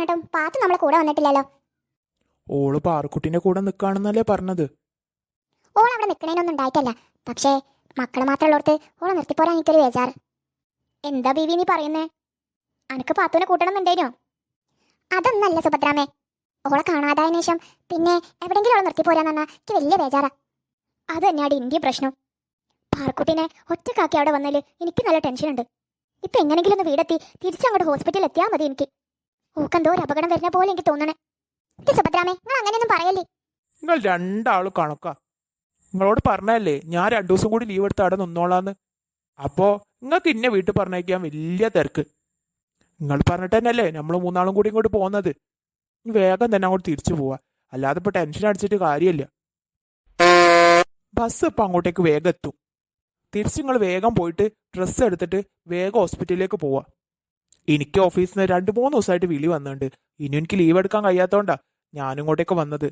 പറഞ്ഞിട്ടും പാത്തു നമ്മളെ കൂടെ വന്നിട്ടില്ലല്ലോ. ഓൾ പാറക്കുട്ടിന്റെ കൂടെ നിൽക്കാണെന്നല്ലേ പറഞ്ഞത്. ഓൾ അവിടെ നിൽക്കണേനൊന്നും ഉണ്ടായിട്ടല്ല. പക്ഷേ മക്കൾ മാത്രമുള്ളവർക്ക് ഓളെ നിർത്തിപ്പോരാൻ എനിക്കൊരു വേജാർ എന്താ ബീവി നീ പറയുന്നേ? അനക്ക് പാത്തുവിനെ കൂട്ടണമെന്നുണ്ടേനോ അതൊന്നല്ല സുഭദ്രാമേ. ഓളെ കാണാതായതിനു ശേഷം പിന്നെ എവിടെങ്കിലും ഓളെ നിർത്തിപ്പോരാന്ന് പറഞ്ഞാൽ എനിക്ക് വലിയ ബേജാറാ. അത് തന്നെയാണ് ഇന്ത്യ പ്രശ്നം. പാർക്കുട്ടിനെ ഒറ്റക്കാക്കി അവിടെ വന്നാൽ എനിക്ക് നല്ല ടെൻഷനുണ്ട്. ഇപ്പൊ എങ്ങനെങ്കിലും ഒന്ന് വീടെത്തി തിരിച്ചങ്ങോട്ട് ഹോസ്പിറ്റലിൽ എത്തിയാൽ മതി എനിക്ക്. ഓക്കെന്തോ ഒരു അപകടം വരുന്ന പോലെ എനിക്ക് തോന്നണേ. ഇത് സുഭദ്രാമേ നിങ്ങൾ അങ്ങനെയൊന്നും പറയല്ലേ? നിങ്ങൾ രണ്ടാളും കണക്കാ. നിങ്ങളോട് പറഞ്ഞല്ലേ ഞാൻ രണ്ടു ദിവസം കൂടി ലീവ് എടുത്ത് അവിടെ നിന്നോളാന്ന്. അപ്പോ നിങ്ങൾക്ക് ഇന്നെ വീട്ടിൽ പറഞ്ഞേക്കാൻ വലിയ തിരക്ക്. നിങ്ങൾ പറഞ്ഞിട്ട് തന്നെയല്ലേ നമ്മൾ മൂന്നാളും കൂടി ഇങ്ങോട്ട് പോകുന്നത്. വേഗം തന്നെ അങ്ങോട്ട് തിരിച്ചു പോവാ. അല്ലാതെ ഇപ്പൊ ടെൻഷൻ അടിച്ചിട്ട് കാര്യമില്ല. ബസ് ഇപ്പൊ അങ്ങോട്ടേക്ക് വേഗം എത്തും. തിരിച്ച് നിങ്ങൾ വേഗം പോയിട്ട് ഡ്രസ്സ് എടുത്തിട്ട് വേഗം ഹോസ്പിറ്റലിലേക്ക് പോവാ. എനിക്ക് ഓഫീസിൽ നിന്ന് രണ്ട് മൂന്ന് ദിവസമായിട്ട് വിളി വന്നിട്ടുണ്ട്. ഇനി എനിക്ക് ലീവ് എടുക്കാൻ കഴിയാത്തതുകൊണ്ടാ ഞാനും ഇങ്ങോട്ടേക്ക് വന്നത്.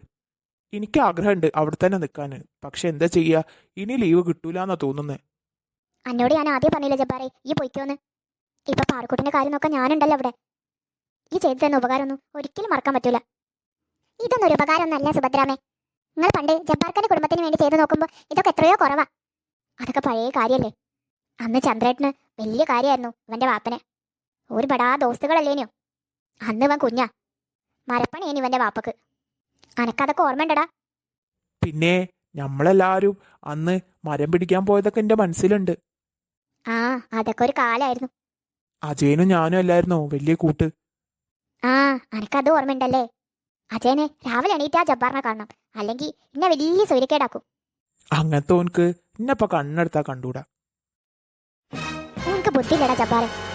എനിക്ക് ആഗ്രഹമുണ്ട് അവിടെ തന്നെ നിൽക്കാൻ. പക്ഷെ എന്താ ചെയ്യുക ഇനി ലീവ് കിട്ടൂല എന്നാ തോന്നുന്നത് അന്നോട് ഞാൻ ആദ്യം പറഞ്ഞില്ല ജബ്ബാറെ ഈ പൊയ്ക്കോന്ന്. ഇപ്പൊ പാറക്കുട്ടിന്റെ കാര്യം നോക്കാൻ ഞാനുണ്ടല്ലോ അവിടെ. ഈ ചെയ്തു തന്ന ഉപകാരമൊന്നും ഒരിക്കലും മറക്കാൻ പറ്റൂല. ഇതൊന്നും ഒരു ഉപകാരമൊന്നല്ല സുഭദ്രാമേ. നിങ്ങൾ പണ്ട് ജബ്ബാർക്കന്റെ കുടുംബത്തിന് വേണ്ടി ചെയ്തു നോക്കുമ്പോൾ ഇതൊക്കെ എത്രയോ കുറവാ. അതൊക്കെ പഴയ കാര്യല്ലേ. അന്ന് ചന്ദ്രേട്ടന് വലിയ കാര്യമായിരുന്നു ഇവന്റെ വാപ്പന്. ഒരു ബടാ ദോസ്തുകളല്ലേനോ അന്ന് ഇവൻ കുഞ്ഞാ. മരപ്പണിയേനി ഇവന്റെ വാപ്പക്ക്. അനക്കതൊക്കെ ഓർമ്മയുണ്ടടാ. പിന്നെ നമ്മളെല്ലാരും അന്ന് മരം പിടിക്കാൻ പോയതൊക്കെ എന്റെ മനസ്സിലുണ്ട്. ആ അതൊക്കെ ഒരു കാലായിരുന്നു. അജയനും ഞാനും അല്ലായിരുന്നോ? വലിയ കൂട്ട്. ആ അനക്കത് ഓർമ്മയുണ്ടല്ലേ? അജയനെ രാവിലെ എണീറ്റാ ജബ്ബാറിനെ കാണണം. അല്ലെങ്കിൽ എന്നെ വലിയ സൂര്യക്കേടാക്കും അങ്ങനത്തെ ഓൻക്ക് ഇന്നപ്പോ കണ്ണെടുത്താ കണ്ടൂടാ. ഓനക്ക് ബുദ്ധിയില്ലടാ ജബ്ബാറെ.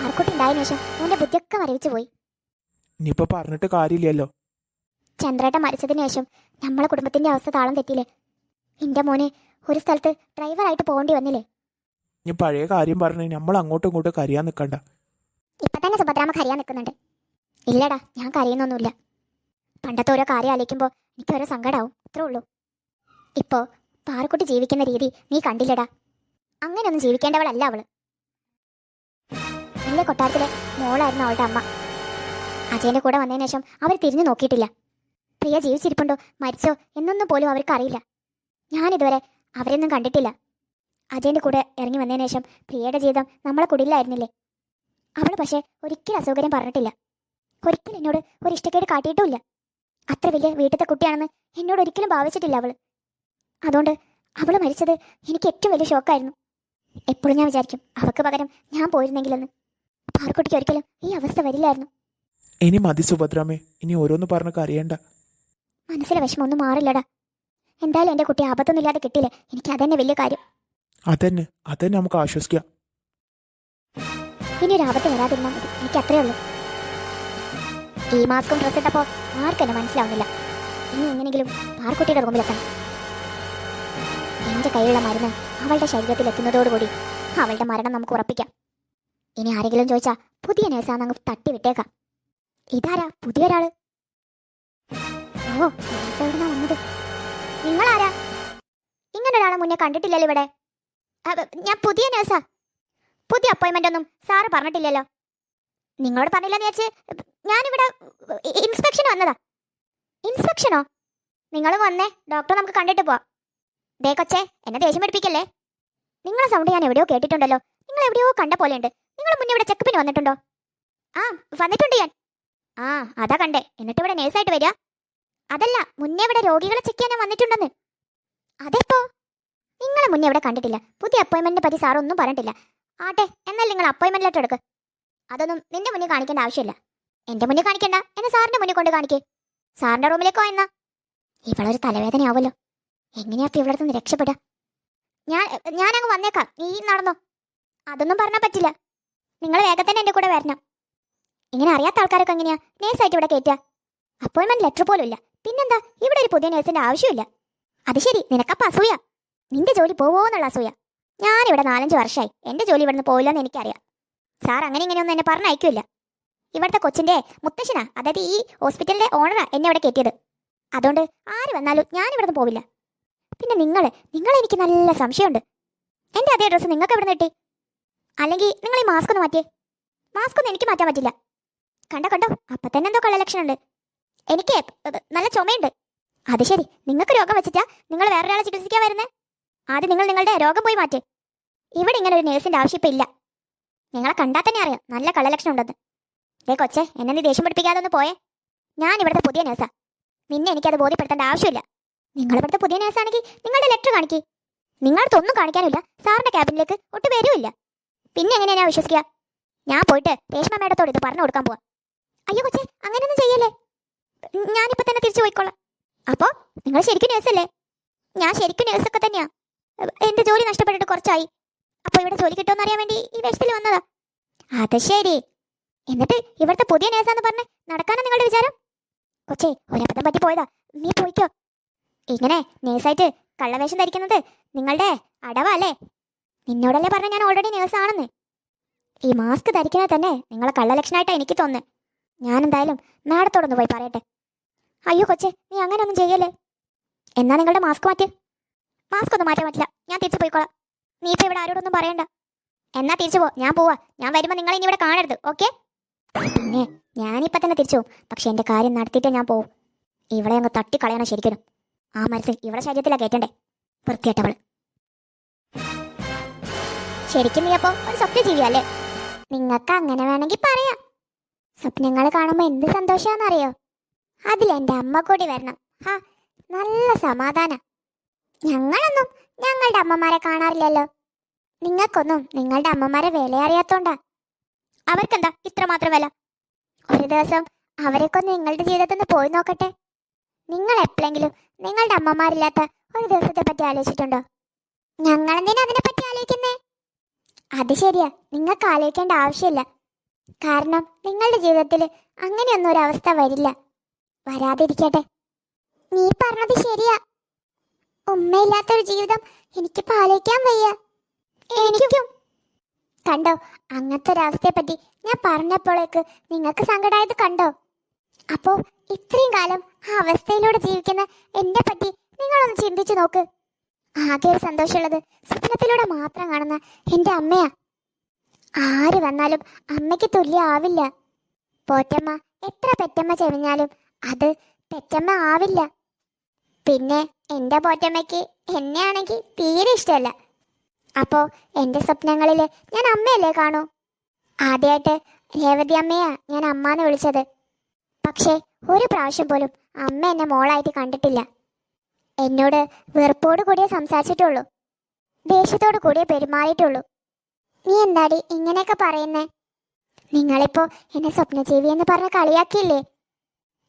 പാർക്കുട്ടി ഉണ്ടായതിനു ശേഷം ബുദ്ധിയൊക്കെ മരവിച്ചു പോയി. ഇനിയിപ്പോ പറഞ്ഞിട്ട് കാര്യമില്ലല്ലോ. ചന്ദ്രേട്ടൻ മരിച്ചതിന് ശേഷം നമ്മളെ കുടുംബത്തിന്റെ അവസ്ഥ താളം തെറ്റിയില്ലേ? എന്റെ മോനെ ഒരു സ്ഥലത്ത് ഡ്രൈവറായിട്ട് പോകേണ്ടി വന്നില്ലേ? ഇനി പഴയ കാര്യം പറഞ്ഞു നമ്മൾ അങ്ങോട്ടും ഇങ്ങോട്ടും കരയാൻ നിൽക്കണ്ട. ഇപ്പൊ തന്നെ സുഭദ്രാമ കരയാൻ നിൽക്കുന്നുണ്ട്. ഇല്ലടാ ഞാൻ കരയുന്നൊന്നുമില്ല. പണ്ടത്തെ ഓരോ കാര്യം ആലോചിക്കുമ്പോൾ എനിക്ക് ഓരോ സങ്കടാവും. അത്രേ ഉള്ളൂ. ഇപ്പോ പാറക്കുട്ടി ജീവിക്കുന്ന രീതി നീ കണ്ടില്ലടാ. അങ്ങനെയൊന്നും ജീവിക്കേണ്ടവളല്ല അവൾ. വലിയ കൊട്ടാരത്തിലെ മോളായിരുന്നു അവളുടെ അമ്മ. അജയന്റെ കൂടെ വന്നതിന് ശേഷം അവർ തിരിഞ്ഞു നോക്കിയിട്ടില്ല. പ്രിയ ജീവിച്ചിരിപ്പുണ്ടോ? മരിച്ചോ? എന്നൊന്നും പോലും അവർക്ക് അറിയില്ല ഞാനിതുവരെ അവരെയൊന്നും കണ്ടിട്ടില്ല. അജയന്റെ കൂടെ ഇറങ്ങി വന്നതിന് ശേഷം പ്രിയയുടെ ജീവിതം നമ്മളെ കുടിലായിരുന്നില്ലേ അവൾ പക്ഷേ ഒരിക്കലും അസൗകര്യം പറഞ്ഞിട്ടില്ല. ഒരിക്കലും എന്നോട് ഒരു ഇഷ്ടക്കേട് കാട്ടിയിട്ടുമില്ല. അത്ര വലിയ വീട്ടിലത്തെ കുട്ടിയാണെന്ന് എന്നോട് ഒരിക്കലും ഭാവിച്ചിട്ടില്ല അവൾ അതുകൊണ്ട് അവൾ മരിച്ചത് എനിക്ക് ഏറ്റവും വലിയ ഷോക്കായിരുന്നു. എപ്പോഴും ഞാൻ വിചാരിക്കും അവൾക്ക് പകരം ഞാൻ പോയിരുന്നെങ്കിലെന്ന്. പാർക്കുട്ടിക്ക് ഒരിക്കലും ഈ അവസ്ഥ വരില്ലായിരുന്നു. ഇനി മതി സുഭദ്രാമേ ഇനി ഓരോന്ന് പറഞ്ഞ് അറിയണ്ട. മനസ്സിലെ വിഷമം ഒന്നും മാറില്ലടാ. എന്തായാലും എന്റെ കുട്ടി അബദ്ധമൊന്നുമില്ലാതെ കിട്ടിയില്ലേ? എനിക്ക് അതന്നെ വലിയ കാര്യം. അതന്നെ അതന്നെ നമുക്ക് ആശ്വസിക്കാം. ഇനി ഒരു ആപത്ത് വരാതിരുന്നാൽ മതി. എനിക്ക് അത്രേ ഉള്ളൂ. ഈ മാസ്കും ഡ്രസ് ഇട്ടപ്പോൾ ആർക്കും എന്നെ മനസ്സിലാവുന്നില്ല. ഇനി എങ്ങനെങ്കിലും പാർക്കുട്ടിയുടെ റൂമിലെത്തണം എന്റെ കയ്യിലുള്ള മരുന്ന് അവളുടെ ശരീരത്തിൽ എത്തുന്നതോടുകൂടി അവളുടെ മരണം നമുക്ക് ഉറപ്പിക്കാം. ഇനി ആരെങ്കിലും ചോദിച്ചാ പുതിയ നേഴ്സാന്ന് അങ്ങ് തട്ടി വിട്ടേക്കാം. ഇതാരാ പുതിയൊരാൾ? ഓ എവിടുന്നാ വന്നത്? നിങ്ങളാരാ? ഇങ്ങനെ ഒരാളെ മുന്നേ കണ്ടിട്ടില്ലല്ലോ ഇവിടെ. ഞാൻ പുതിയ നേഴ്സാ പുതിയ അപ്പോയിന്റ്മെന്റ് ഒന്നും സാറ് പറഞ്ഞിട്ടില്ലല്ലോ. നിങ്ങളോട് പറഞ്ഞില്ലെന്ന് വെച്ച് ഞാനിവിടെ ഇൻസ്പെക്ഷൻ വന്നതാ. ഇൻസ്പെക്ഷനോ നിങ്ങൾ വന്നേ ഡോക്ടർ നമുക്ക് കണ്ടിട്ട് പോവാം. ദേ കൊച്ചേ എന്നെ ദേഷ്യം പഠിപ്പിക്കല്ലേ നിങ്ങളെ സൗണ്ട് ഞാൻ എവിടെയോ കേട്ടിട്ടുണ്ടല്ലോ. നിങ്ങൾ എവിടെയോ കണ്ട പോലെയുണ്ട്. നിങ്ങൾ മുന്നേ ഇവിടെ ചെക്കപ്പിന് വന്നിട്ടുണ്ടോ? ആ വന്നിട്ടുണ്ട് ഞാൻ. ആ അതാ കണ്ടേ. എന്നിട്ട് ഇവിടെ നേഴ്സായിട്ട് വരിക. അതല്ല മുന്നേ ഇവിടെ രോഗികളെ ചെക്ക് ചെയ്യാൻ വന്നിട്ടുണ്ടെന്ന്. അതെപ്പോ? നിങ്ങളെ മുന്നേ ഇവിടെ കണ്ടിട്ടില്ല. പുതിയ അപ്പോയിന്റ്മെന്റിനെ പറ്റി സാർ ഒന്നും പറഞ്ഞിട്ടില്ല. ആട്ടെ എന്നാൽ നിങ്ങൾ അപ്പോയിന്റ്മെന്റ് ലെറ്റർ എടുക്ക്. അതൊന്നും നിന്റെ മുന്നേ കാണിക്കേണ്ട ആവശ്യമില്ല. എന്റെ മുന്നേ കാണിക്കണ്ട. എന്നെ സാറിന്റെ മുന്നേ കൊണ്ട് കാണിക്കേ. സാറിന്റെ റൂമിലേക്കോ എന്നാ? ഇവളൊരു തലവേദനയാവല്ലോ എങ്ങനെയാ ഇവിടെ നിന്ന് രക്ഷപ്പെടുക? ഞാൻ ഞാൻ അങ്ങ് വന്നേക്കാം. നീ നടന്നോ. അതൊന്നും പറഞ്ഞാൽ പറ്റില്ല. നിങ്ങൾ വേഗം തന്നെ എന്റെ കൂടെ വരണം. ഇങ്ങനെ അറിയാത്ത ആൾക്കാരൊക്കെ എങ്ങനെയാ നേഴ്സായിട്ട് ഇവിടെ കയറ്റുക? അപ്പോയിൻമെന്റ് ലെറ്റർ പോലും ഇല്ല പിന്നെന്താ? ഇവിടെ ഒരു പുതിയ നേഴ്സിന്റെ ആവശ്യമില്ല. അത് ശരി നിനക്കപ്പ അസൂയ. നിന്റെ ജോലി പോവോന്നുള്ള അസൂയ. ഞാനിവിടെ നാലഞ്ച് വർഷമായി എന്റെ ജോലി ഇവിടുന്ന് പോവില്ലെന്ന് എനിക്കറിയാം. സാർ അങ്ങനെ ഇങ്ങനെയൊന്നും എന്നെ പറഞ്ഞയക്കില്ല ഇവിടുത്തെ കൊച്ചിന്റെ മുത്തശ്ശനാ അതായത് ഈ ഹോസ്പിറ്റലിന്റെ ഓണറാ എന്നെ ഇവിടെ കയറ്റിയത്. അതുകൊണ്ട് ആര് വന്നാലും ഞാൻ ഇവിടുന്ന് പോവില്ല. പിന്നെ നിങ്ങൾ നിങ്ങളെനിക്ക് നല്ല സംശയമുണ്ട്. എന്റെ അതേ ഡ്രസ്സ് നിങ്ങൾക്ക് എവിടെ നിന്ന് കിട്ടി? അല്ലെങ്കിൽ നിങ്ങൾ ഈ മാസ്ക് ഒന്ന് മാറ്റിയേ. മാസ്ക് ഒന്നും എനിക്ക് മാറ്റാൻ പറ്റില്ല. കണ്ടോ കണ്ടോ? അപ്പൊ തന്നെ എന്തോ കള്ളലക്ഷണം ഉണ്ട് എനിക്ക് നല്ല ചുമയുണ്ട്. അത് ശരി. നിങ്ങൾക്ക് രോഗം വെച്ചിട്ടാ നിങ്ങൾ വേറൊരാളെ ചികിത്സിക്കാൻ വരുന്നേ? ആദ്യം നിങ്ങൾ നിങ്ങളുടെ രോഗം പോയി മാറ്റേ. ഇവിടെ ഇങ്ങനെ ഒരു നേഴ്സിന്റെ ആവശ്യം ഇപ്പം ഇല്ല. നിങ്ങളെ കണ്ടാൽ തന്നെ അറിയാം. നല്ല കള്ളലക്ഷണം ഉണ്ടെന്ന്. ദേ കൊച്ചേ എന്നെ നീ ദേഷ്യം പഠിപ്പിക്കാതെ ഒന്ന് പോയേ. ഞാൻ ഇവിടുത്തെ പുതിയ നേഴ്സാ നിന്നെ എനിക്കത് ബോധ്യപ്പെടുത്തേണ്ട ആവശ്യമില്ല. നിങ്ങൾ ഇവിടുത്തെ പുതിയ നേഴ്സാണെങ്കിൽ നിങ്ങളുടെ ലെറ്റർ കാണിക്കേ. നിങ്ങളടുത്തൊന്നും കാണിക്കാനില്ല. സാറിന്റെ ക്യാബിനിലേക്ക് ഒട്ടും വരുമില്ല പിന്നെ എങ്ങനെയാ ഞാൻ വിശ്വസിക്കുക? ഞാൻ പോയിട്ട് രേഷ്മ മേഡത്തോട് ഇത് പറഞ്ഞു കൊടുക്കാൻ പോവാ. അയ്യോ കൊച്ചേ അങ്ങനെയൊന്നും ചെയ്യല്ലേ? ഞാനിപ്പോ തന്നെ തിരിച്ചു പോയിക്കോളാം. അപ്പോ നിങ്ങൾ ശരിക്കും നേഴ്സല്ലേ? ഞാൻ ശരിക്കും നേഴ്സൊക്കെ തന്നെയാ. എന്റെ ജോലി നഷ്ടപ്പെട്ടിട്ട് കുറച്ചായി. അപ്പൊ ഇവിടെ ജോലി കിട്ടുമെന്ന് അറിയാൻ വേണ്ടി ഈ വേഷത്തിൽ വന്നതാ. അത് ശരി. എന്നിട്ട് ഇവിടുത്തെ പുതിയ നേഴ്സാന്ന് പറഞ്ഞ് നടക്കാനാ നിങ്ങളുടെ വിചാരം? കൊച്ചേ ഒരബദ്ധം പറ്റി പോയതാ. നീ പോയിക്കോ. ഇങ്ങനെ നേഴ്സായിട്ട് കള്ളവേഷം ധരിക്കുന്നത് നിങ്ങളുടെ അടവാ അല്ലേ? നിന്നോടല്ലേ പറഞ്ഞ ഞാൻ ഓൾറെഡി നേഴ്സാണെന്ന് ഈ മാസ്ക് ധരിക്കുന്നത് തന്നെ നിങ്ങളെ കള്ളലക്ഷണമായിട്ടാണ് എനിക്ക് തോന്നുന്നത് ഞാൻ എന്തായാലും മാഡത്തോടൊന്ന് പോയി പറയട്ടെ. അയ്യോ കൊച്ചെ നീ അങ്ങനെ ഒന്നും ചെയ്യല്ലേ? എന്നാ നിങ്ങളുടെ മാസ്ക് മാറ്റി. മാസ്ക് ഒന്നും മാറ്റാൻ പറ്റില്ല. ഞാൻ തിരിച്ചു പോയിക്കോളാം. നീ ഇപ്പൊ ഇവിടെ ആരോടൊന്നും പറയണ്ട. എന്നാ തിരിച്ചു പോ. ഞാൻ പോവാ. ഞാൻ വരുമ്പോ നിങ്ങൾ ഇനി ഇവിടെ കാണരുത്. ഓക്കെ പിന്നെ ഞാനിപ്പ തന്നെ തിരിച്ചു പോകും പക്ഷെ എന്റെ കാര്യം നടത്തിയിട്ടേ ഞാൻ പോവും. ഇവിടെ അങ്ങ് തട്ടിക്കളയണം ശരിക്കും. ആ മരത്തിൽ ഇവിടെ ശരീരത്തിലാണ് കയറ്റണ്ടേ? വൃത്തിയായിട്ടവൾ ശരിക്കും നീ അപ്പം ഒരു സ്വപ്നജീവി അല്ലേ? നിങ്ങൾക്ക് അങ്ങനെ വേണമെങ്കിൽ പറയാം. സ്വപ്നങ്ങൾ കാണുമ്പോൾ എന്ത് സന്തോഷമാണെന്നറിയോ അതിൽ എന്റെ അമ്മ കൂടി വരണം. ഹാ നല്ല സമാധാന. ഞങ്ങളൊന്നും ഞങ്ങളുടെ അമ്മമാരെ കാണാറില്ലല്ലോ. നിങ്ങൾക്കൊന്നും നിങ്ങളുടെ അമ്മമാരെ വില അറിയാത്തോണ്ടാ അവർക്കെന്താ ഇത്രമാത്രം വില? ഒരു ദിവസം അവരെക്കൊന്ന് നിങ്ങളുടെ ജീവിതത്തിൽ നിന്ന് പോയി നോക്കട്ടെ. നിങ്ങൾ എപ്പോഴെങ്കിലും നിങ്ങളുടെ അമ്മമാരില്ലാത്ത ഒരു ദിവസത്തെ പറ്റി ആലോചിച്ചിട്ടുണ്ടോ? ഞങ്ങളെന്തിനാ അതിനെപ്പറ്റി അതിനെ പറ്റി ആലോചിക്കുന്നേ? അത് ശരിയാ. നിങ്ങൾക്ക് ആലോചിക്കേണ്ട ആവശ്യമില്ല. കാരണം നിങ്ങളുടെ ജീവിതത്തിൽ അങ്ങനെയൊന്നും ഒരു വരില്ല. വരാതിരിക്കട്ടെ. നീ പറഞ്ഞത് ശരിയാ. ഉമ്മയില്ലാത്തൊരു ജീവിതം എനിക്ക് പാലിക്കാൻ വയ്യ. എനിക്കും. കണ്ടോ അങ്ങനത്തെ ഒരവസ്ഥയെ അവസ്ഥയെ പറ്റി ഞാൻ പറഞ്ഞപ്പോഴേക്ക് നിങ്ങൾക്ക് സങ്കടമായത് കണ്ടോ? അപ്പോ ഇത്രയും കാലം ആ അവസ്ഥയിലൂടെ ജീവിക്കുന്ന എന്നെ പറ്റി നിങ്ങളൊന്ന് ചിന്തിച്ചു നോക്ക്. ആകെ ഒരു സന്തോഷമുള്ളത് സ്വപ്നത്തിലൂടെ മാത്രം കാണുന്ന എന്റെ അമ്മയാ. ആര് വന്നാലും അമ്മയ്ക്ക് തുല്യമാവില്ല. പോറ്റമ്മ എത്ര പെറ്റമ്മ ചെവിഞ്ഞാലും അത് പെറ്റമ്മ ആവില്ല. പിന്നെ എന്റെ പോറ്റമ്മയ്ക്ക് എന്നെയാണെങ്കിൽ തീരെ ഇഷ്ടമല്ല. അപ്പോൾ എന്റെ സ്വപ്നങ്ങളിൽ ഞാൻ അമ്മയല്ലേ കാണൂ? ആദ്യമായിട്ട് രേവതി അമ്മയാ ഞാൻ അമ്മ എന്ന് വിളിച്ചത്. പക്ഷേ ഒരു പ്രാവശ്യം പോലും അമ്മ എന്നെ മോളായിട്ട് കണ്ടിട്ടില്ല. എന്നോട് വെറുപ്പോട് കൂടിയേ സംസാരിച്ചിട്ടുള്ളൂ. ദേഷ്യത്തോട് കൂടിയേ പെരുമാറിയിട്ടുള്ളൂ. നീ എന്താടി ഇങ്ങനെയൊക്കെ പറയുന്നേ? നിങ്ങളിപ്പോ എന്നെ സ്വപ്നജീവി എന്ന് പറഞ്ഞ് കളിയാക്കിയില്ലേ?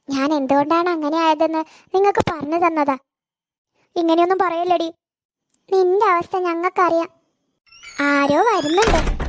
ഞാൻ എന്തുകൊണ്ടാണ് അങ്ങനെ ആയതെന്ന് നിങ്ങൾക്ക് പറഞ്ഞു തന്നതാ? ഇങ്ങനെയൊന്നും പറയല്ലടി. നിന്റെ അവസ്ഥ ഞങ്ങൾക്കറിയാം. ആരോ വരുന്നുണ്ട്.